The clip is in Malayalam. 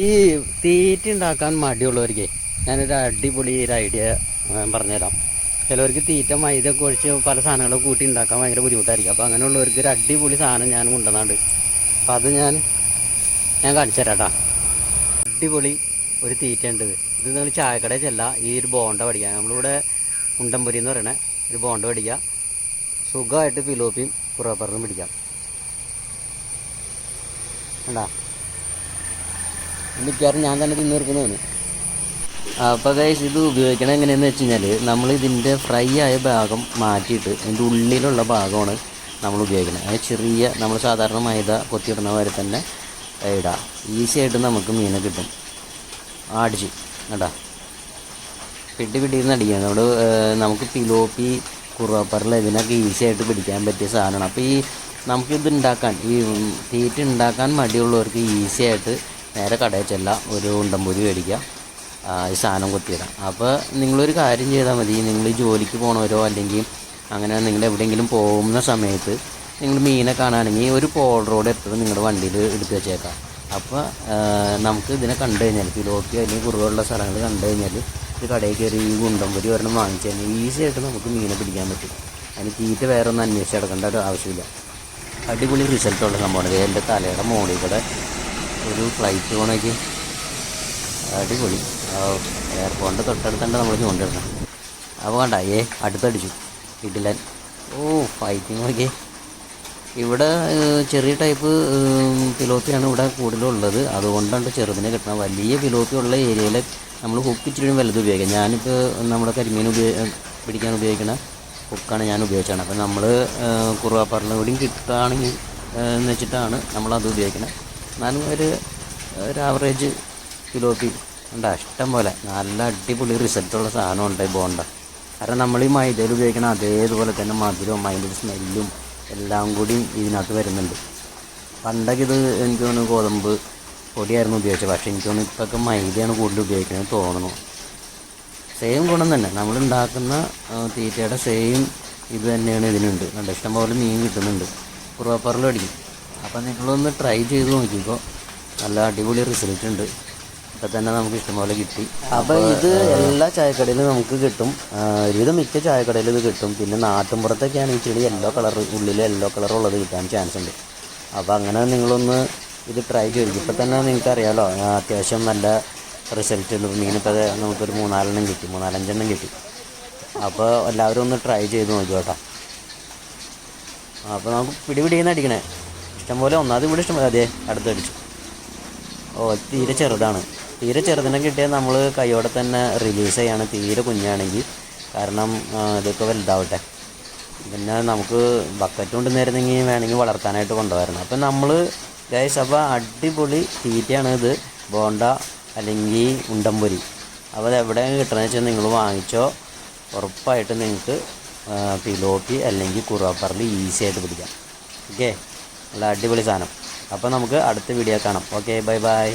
ഈ തീറ്റ ഉണ്ടാക്കാൻ മടിയുള്ളവർക്ക് ഞാനൊരു അടിപൊളി ഒരു ഐഡിയ പറഞ്ഞുതരാം. ചിലവർക്ക് തീറ്റ മൈദ ഒക്കെ ഒഴിച്ച് പല സാധനങ്ങളും കൂട്ടി ഉണ്ടാക്കാൻ ഭയങ്കര ബുദ്ധിമുട്ടായിരിക്കും. അപ്പോൾ അങ്ങനെയുള്ളവർക്ക് ഒരു അടിപൊളി സാധനം ഞാൻ കൊണ്ടുവന്നാണ്ട്. അപ്പോൾ അത് ഞാൻ ഞാൻ കാണിച്ചു തരാം അടിപൊളി ഒരു തീറ്റ ഉണ്ട് ഇത്. നിങ്ങൾ ചായക്കടയിൽ ചെല്ല. ഈ ഒരു ബോണ്ട പഠിക്കുക നമ്മളിവിടെ ഉണ്ടംപൊരി എന്ന് പറയണേ ഒരു ബോണ്ട പഠിക്കുക സുഖമായിട്ട് പിലോപ്പിയും കുറപ്പറിനും പിടിക്കാം കണ്ടാ? മിക്കവാറും ഞാൻ തന്നെ തിന്നു അപ്പോൾ ഗൈസ് ഇത് ഉപയോഗിക്കണം എങ്ങനെയെന്ന് വെച്ച് കഴിഞ്ഞാൽ നമ്മൾ ഇതിന്റെ ഫ്രൈ ആയ ഭാഗം മാറ്റിയിട്ട് ഇതിന്റെ ഉള്ളിലുള്ള ഭാഗമാണ് നമ്മൾ ഉപയോഗിക്കുന്നത്. അത് ചെറിയ നമ്മൾ സാധാരണ മൈദ കൊത്തിയിടുന്ന പോലെ തന്നെ ഇടാം. ഈസി ആയിട്ട് നമുക്ക് മീനെ കിട്ടും. ആടിച്ച് കേട്ടാ പിടി പിടിയിരുന്ന് അടിക്കുക നമ്മൾ നമുക്ക് പിലോപ്പി കുറുവപ്പറല ഇതിനൊക്കെ ഈസി ആയിട്ട് പിടിക്കാൻ പറ്റിയ സാധനമാണ്. അപ്പോൾ ഈ നമുക്കിത് ഉണ്ടാക്കാൻ ഈ തീറ്റ ഉണ്ടാക്കാൻ മടിയുള്ളവർക്ക് ഈസി ആയിട്ട് നേരെ കടയിൽ ചെല്ലാം ഒരു ഉണ്ടമ്പൂരി മേടിക്കുക ആ, ഈ സാധനം കൊത്തിയിടാം അപ്പോൾ നിങ്ങളൊരു കാര്യം ചെയ്താൽ മതി. നിങ്ങൾ ജോലിക്ക് പോകണവരോ അല്ലെങ്കിൽ അങ്ങനെ നിങ്ങൾ എവിടെയെങ്കിലും പോകുന്ന സമയത്ത് നിങ്ങൾ മീനെ കാണുകയാണെങ്കിൽ ഒരു പോളറോട് എപ്പോഴും നിങ്ങളുടെ വണ്ടിയിൽ എടുത്ത് വെച്ചേക്കാം. അപ്പോൾ നമുക്ക് ഇതിനെ കണ്ടു കഴിഞ്ഞാൽ പിലോപ്പി അല്ലെങ്കിൽ കുറവുള്ള സ്ഥലങ്ങൾ കണ്ടു കഴിഞ്ഞാൽ ഇത് കടയിൽ കയറി ഈ ഗുണ്ടംപൊരി ഒരെണ്ണം വാങ്ങിച്ചു കഴിഞ്ഞാൽ ഈസി ആയിട്ട് നമുക്ക് മീനെ പിടിക്കാൻ പറ്റും. അതിന് തീറ്റ വേറെ ഒന്നും അന്വേഷിച്ച് നടക്കേണ്ട ഒരു ആവശ്യമില്ല. അടിപൊളി റിസൾട്ടുള്ള സംഭവമാണ്. എന്റെ തലയുടെ മോളിൽ കൂടെ ഒരു ഫ്ലൈറ്റ് പോണേക്ക് അടിപൊളി. എയർപോർട്ടിന്റെ തൊട്ടടുത്തണ്ട് നമ്മൾ കൊണ്ടുവരണം അപ്പോൾ വേണ്ട ഏ അടുത്തടിച്ചു. ഇഡിലൻ ഓ ഫൈറ്റിംഗ് ഒക്കെ ഇവിടെ ചെറിയ ടൈപ്പ് പിലോപ്പിയാണ് ഇവിടെ കൂടുതലുള്ളത്. അതുകൊണ്ടാണ് ചെറുതിനെ കിട്ടണം വലിയ പിലോപ്പി ഉള്ള ഏരിയയിൽ നമ്മൾ ഹുക്ക് ഇച്ചിരി വലുത് ഉപയോഗിക്കാം. ഞാനിപ്പോൾ നമ്മുടെ കരിമീൻ ഉപയോഗ പിടിക്കാൻ ഉപയോഗിക്കുന്ന ഹുക്കാണ് ഞാൻ ഉപയോഗിച്ചാണ് അപ്പോൾ നമ്മൾ കുറുവാപ്പാറിന് കൂടിയും കിട്ടുകയാണെങ്കിൽ എന്ന് വെച്ചിട്ടാണ് നമ്മളത് ഉപയോഗിക്കുന്നത് എന്നാലും ഒരു ഒരു ആവറേജ് പിലോപ്പി ഉണ്ട്. ഇഷ്ടം പോലെ. നല്ല അടിപൊളി റിസൾട്ടുള്ള സാധനം ഉണ്ട് ബോണ്ട. കാരണം നമ്മൾ ഈ മൈദയിൽ ഉപയോഗിക്കുന്ന അതേപോലെ തന്നെ മധുരവും അതിന്റെ സ്മെല്ലും എല്ലാം കൂടി ഇതിനകത്ത് വരുന്നുണ്ട്. പണ്ടൊക്കെ ഇത് എനിക്ക് തോന്നുന്നു ഗോതമ്പ് പൊടിയായിരുന്നു ഉപയോഗിച്ചത്. പക്ഷേ എനിക്ക് തോന്നുന്നു ഇപ്പോഴൊക്കെ മൈദയാണ് കൂടുതൽ ഉപയോഗിക്കുന്നത് തോന്നുന്നു. സെയിം ഗുണം തന്നെ. നമ്മൾ ഉണ്ടാക്കുന്ന തീറ്റയുടെ സെയിം ഇത് തന്നെയാണ് ഇതിനുണ്ട്. നല്ല ഇഷ്ടംപോലെ മീൻ കിട്ടുന്നുണ്ട്. കുറവപ്പറിലും അടിക്കും. അപ്പം നിങ്ങളൊന്ന് ട്രൈ ചെയ്ത് നോക്കിക്കോ. നല്ല അടിപൊളി റിസൾട്ട് ഉണ്ട്. ഇപ്പം തന്നെ നമുക്ക് ഇഷ്ടംപോലെ കിട്ടി. അപ്പോൾ ഇത് എല്ലാ ചായക്കടയിലും നമുക്ക് കിട്ടും. ഒരുവിധം മിക്ക ചായക്കടയിലും ഇത് കിട്ടും. പിന്നെ നാട്ടിൻപുറത്തൊക്കെയാണ് ഈ ചെടി യെല്ലോ കളർ ഉള്ളിൽ യെല്ലോ കളർ ഉള്ളത് കിട്ടാൻ ചാൻസ് ഉണ്ട്. അപ്പോൾ അങ്ങനെ നിങ്ങളൊന്ന് ഇത് ട്രൈ ചെയ്തു ഇപ്പം തന്നെ നിങ്ങൾക്ക് അറിയാമല്ലോ അത്യാവശ്യം നല്ല റിസൾട്ട് ഉണ്ട്. മീനിപ്പോൾ നമുക്കൊരു മൂന്നാലെണ്ണം കിട്ടി. മൂന്നാലഞ്ചെണ്ണം കിട്ടി. അപ്പോൾ എല്ലാവരും ഒന്ന് ട്രൈ ചെയ്ത് നോക്കി കേട്ടോ അപ്പോൾ നമുക്ക് പിടി പിടിയെന്ന് അടിക്കണേ? ഇഷ്ടംപോലെ ഒന്നാമത് ഇവിടെ ഇഷ്ടംപോലെ അതെ അടുത്തടിച്ചു ഓ തീരെ ചെറുതാണ്. തീരെ ചെറുതിനെ കിട്ടിയാൽ നമ്മൾ കൈയോടെ തന്നെ റിലീസ് ചെയ്യാണ്. തീരെ കുഞ്ഞാണെങ്കിൽ. കാരണം ഇതൊക്കെ വലുതാവട്ടെ. പിന്നെ നമുക്ക് ബക്കറ്റ് കൊണ്ട് നേരുന്നെങ്കിൽ വേണമെങ്കിൽ വളർത്താനായിട്ട് കൊണ്ടുവരണം അപ്പം നമ്മൾ ഗൈസ് അപ്പോൾ അടിപൊളി തീറ്റയാണ് ഇത്. ബോണ്ട അല്ലെങ്കിൽ ഉണ്ടംപൊരി. അപ്പോൾ അത് എവിടെയാണ് കിട്ടണമെന്ന് വെച്ചാൽ നിങ്ങൾ വാങ്ങിച്ചോ. ഉറപ്പായിട്ട് നിങ്ങൾക്ക് പിലോപ്പി അല്ലെങ്കിൽ കുറുവാപ്പറൽ ഈസി ആയിട്ട് പിടിക്കാം. ഓക്കെ നല്ല അടിപൊളി സാധനം. അപ്പോൾ നമുക്ക് അടുത്ത വീഡിയോ കാണാം. Okay bye bye